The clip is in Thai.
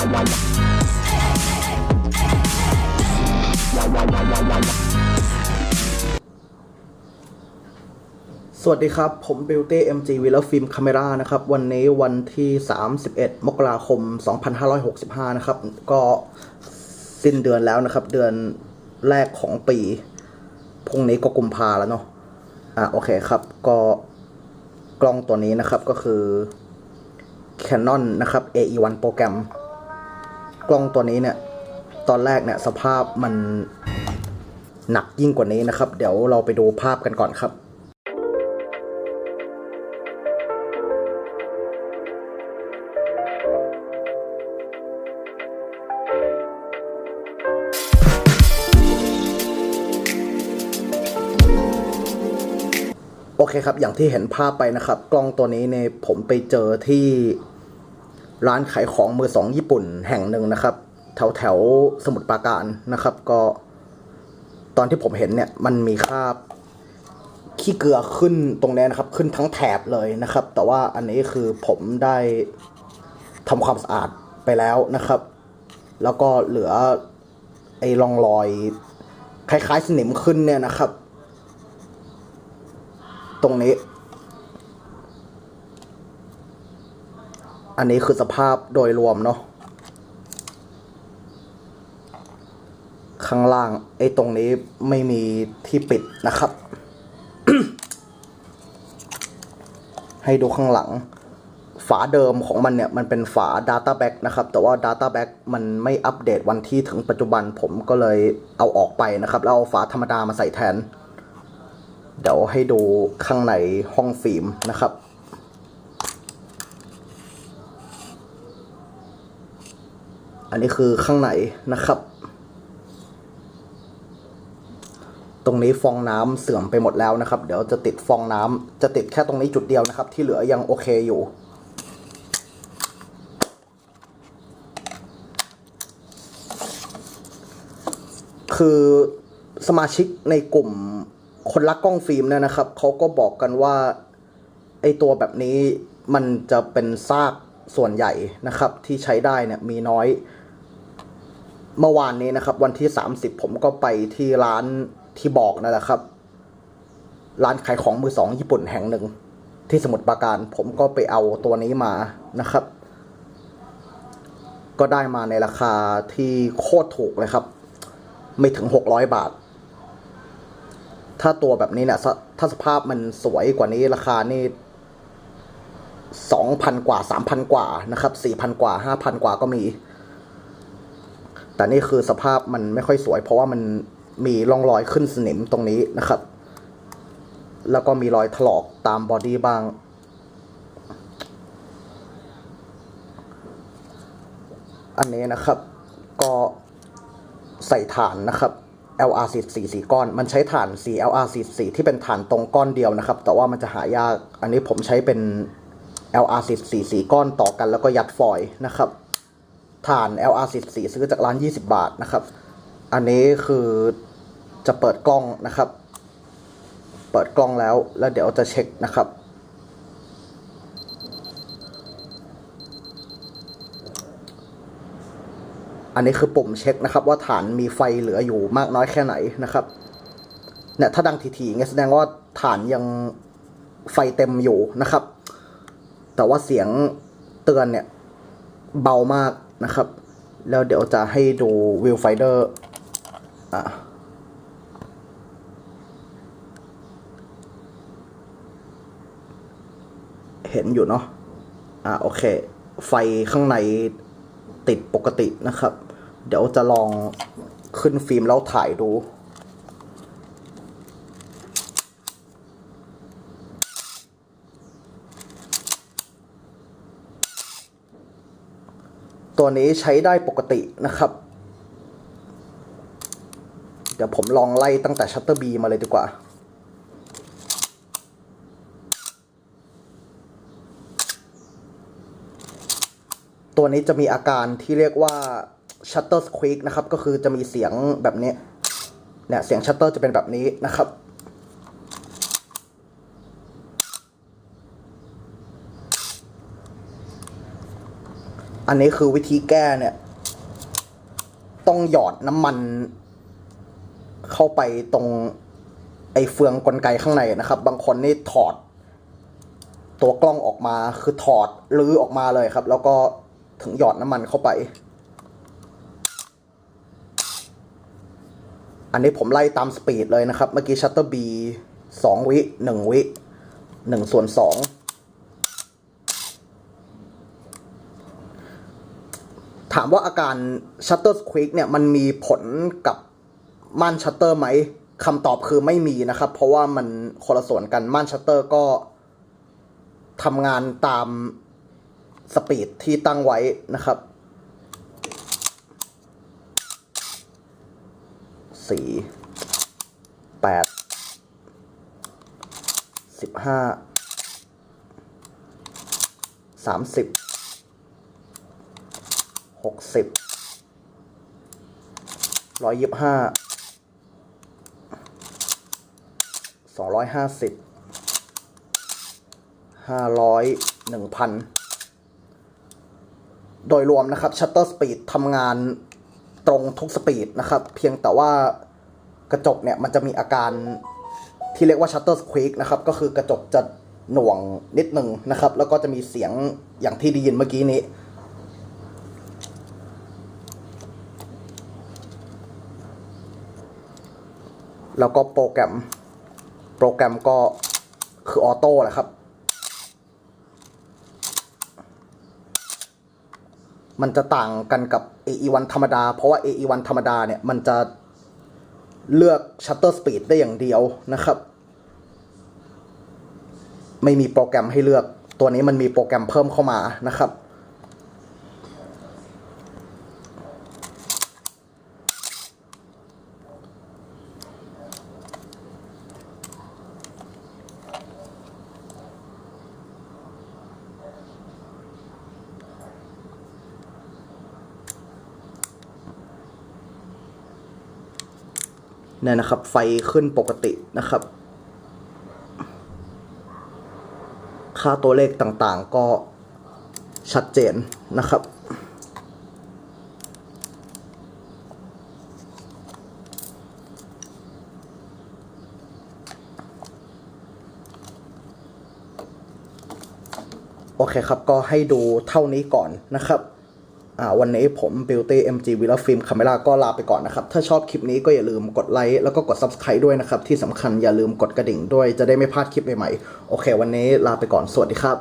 สวัสดีครับ ผม Beauty MG w i l l Film Camera นะครับ วันนี้วันที่ 31 มกราคม 2565 นะครับ ก็สิ้นเดือนแล้วนะครับ เดือนแรกของปี พรุ่งนี้ก็กุมภาแล้วเนาะ อะ โอเคครับ ก็กล้องตัวนี้นะครับก็คือ Canon นะครับ AE1 โปรแกรม กล้องตัวนี้เนี่ย ตอนแรกเนี่ยสภาพมันหนักยิ่งกว่านี้นะครับ เดี๋ยวเราไปดูภาพกันก่อนครับโอเคครับ อย่างที่เห็นภาพไปนะครับ กล้องตัวนี้เนี่ยผมไปเจอที่ ร้านขายของมือสองญี่ปุ่นแห่งหนึ่งนะครับ แถวแถวสมุทรปราการนะครับ ก็ตอนที่ผมเห็นเนี่ยมันมีคราบขี้เกลือขึ้นตรงนี้นะครับ ขึ้นทั้งแถบเลยนะครับ แต่ว่าอันนี้คือผมได้ทำความสะอาดไปแล้วนะครับ แล้วก็เหลือไอ้รองรอย คล้ายๆสนิมขึ้นเนี่ยนะครับ ตรงนี้ อันนี้คือสภาพโดยรวมเนาะข้างล่างไอ้ตรงนี้ไม่มีที่ปิดนะครับ ให้ดูข้างหลัง ฝาเดิมของมันเนี่ย มันเป็นฝา Data Back นะครับ แต่ว่า Data Back มันไม่อัปเดตวันที่ถึงปัจจุบันผมก็เลยเอาออกไปนะครับ แล้วเอาฝาธรรมดามาใส่แทน เดี๋ยวให้ดูข้างในห้องฟิล์มนะครับ อันนี้คือข้างในนะครับ ตรงนี้ฟองน้ำเสื่อมไปหมดแล้วนะครับ เดี๋ยวจะติดฟองน้ำจะติดแค่ตรงนี้จุดเดียวนะครับ ที่เหลือยังโอเคอยู่คือสมาชิกในกลุ่มคนรักกล้องฟิล์มเนี่ยนะครับเขาก็บอกกันว่าไอตัวแบบนี้มันจะเป็นซากส่วนใหญ่นะครับ ที่ใช้ได้เนี่ยมีน้อย เมื่อวานนี้นะครับ วันที่ 30 ผมก็ไปที่ร้านที่บอกนั่นแหละครับ ร้านขายของมือสองญี่ปุ่นแห่งหนึ่ง ที่สมุทรปราการ ผมก็ไปเอาตัวนี้มานะครับ ก็ได้มาในราคาที่โคตรถูกเลยครับ ไม่ถึง 600 บาท ถ้าตัวแบบนี้เนี่ยถ้าสภาพมันสวยกว่านี้ราคานี่สองพันกว่าสามพันกว่านะครับสี่พันกว่าห้าพันกว่าก็มี แต่นี่คือสภาพมันไม่ค่อยสวย เพราะว่ามันมีร่องรอยขึ้นสนิมตรงนี้นะครับ แล้วก็มีรอยถลอกตามบอดี้บ้าง อันนี้นะครับ ก็ใส่ฐานนะครับ LR44 สี่ก้อน มันใช้ฐาน 4 LR44 ที่เป็นฐานตรงก้อนเดียวนะครับ แต่ว่ามันจะหายาก อันนี้ผมใช้เป็น LR44 สี่ก้อนต่อกันแล้วก็ยัดฟอยนะครับ ฐาน LR44 ซื้อจากร้าน 20 บาทนะครับ อันนี้คือจะเปิดกล้องนะครับ เปิดกล้องแล้วแล้วเดี๋ยวจะเช็คนะครับ อันนี้คือปุ่มเช็คนะครับ ว่าฐานมีไฟเหลืออยู่มากน้อยแค่ไหนนะครับเนี่ยถ้าดังทีๆอย่างเงี้ยแสดงว่าฐานยังไฟเต็มอยู่นะครับ แต่ว่าเสียงเตือนเนี่ยเบามาก นะครับ แล้วเดี๋ยวจะให้ดูวิวไฟเดอร์อะเห็นอยู่เนาะ อะโอเค ไฟข้างในติดปกตินะครับ เดี๋ยวจะลองขึ้นฟิล์มแล้วถ่ายดู ตัวนี้ใช้ได้ปกตินะครับ เดี๋ยวผมลองไล่ตั้งแต่ชัตเตอร์บีมาเลยดีกว่าตัวนี้จะมีอาการที่เรียกว่า shutter squeak นะครับ ก็คือจะมีเสียงแบบนี้ เนี่ย เสียงชัตเตอร์จะเป็นแบบนี้นะครับ อันนี้คือวิธีแก้เนี่ย ต้องหยอดน้ำมัน เข้าไปตรง ไอ้เฟืองกลไกข้างในนะครับ บางคนนี่ถอด ตัวกล้องออกมาคือถอดลื้อออกมาเลยครับ แล้วก็ถึงหยอดน้ำมันเข้าไป อันนี้ผมไล่ตามสปีดเลยนะครับ เมื่อกี้ชัตเตอร์บีสองวิหนึ่งวิหนึ่งส่วนสองามว่าอาการชัตเตอร์สควิกเนี่ยมันมีผลกับม่านชัตเตอร์ไหมคำตอบคือไม่มีนะครับ เพราะว่ามันคนละส่วนกันม่านชัตเตอร์ก็ทำงานตามสปีดที่ตั้งไว้นะครับ สี่แปดสิบห้าสามสิบ หกสิบร้อยยี่ห้าสองร้อยห้าสิบห้าร้อยหนึ่งพันโดยรวมนะครับชัตเตอร์สปีดทำงานตรงทุกสปีดนะครับ เพียงแต่ว่ากระจกเนี่ยมันจะมีอาการที่เรียกว่าชัตเตอร์สควิกนะครับ ก็คือกระจกจะหน่วงนิดหนึ่งนะครับ แล้วก็จะมีเสียงอย่างที่ได้ยินเมื่อกี้นี้ แล้วก็โปรแกรม โปรแกรมก็คือออโต้แหละครับ มันจะต่างกันกับ AE1 ธรรมดา เพราะว่า AE1 ธรรมดาเนี่ย มันจะเลือก shutter speed ได้อย่างเดียวนะครับ ไม่มีโปรแกรมให้เลือก ตัวนี้มันมีโปรแกรมเพิ่มเข้ามานะครับ เนี่ยนะครับ ไฟขึ้นปกตินะครับ ค่าตัวเลขต่างๆก็ชัดเจนนะครับโอเคครับ ก็ให้ดูเท่านี้ก่อนนะครับ วันนี้ผม Beauty MG v i l l a Film Camera ก็ลาไปก่อนนะครับ ถ้าชอบคลิปนี้ก็อย่าลืมกดไลค์แล้วก็กด Subscribe ด้วยนะครับ ที่สำคัญอย่าลืมกดกระดิ่งด้วยจะได้ไม่พลาดคลิปใหม่ๆ โอเค วันนี้ลาไปก่อน สวัสดีครับ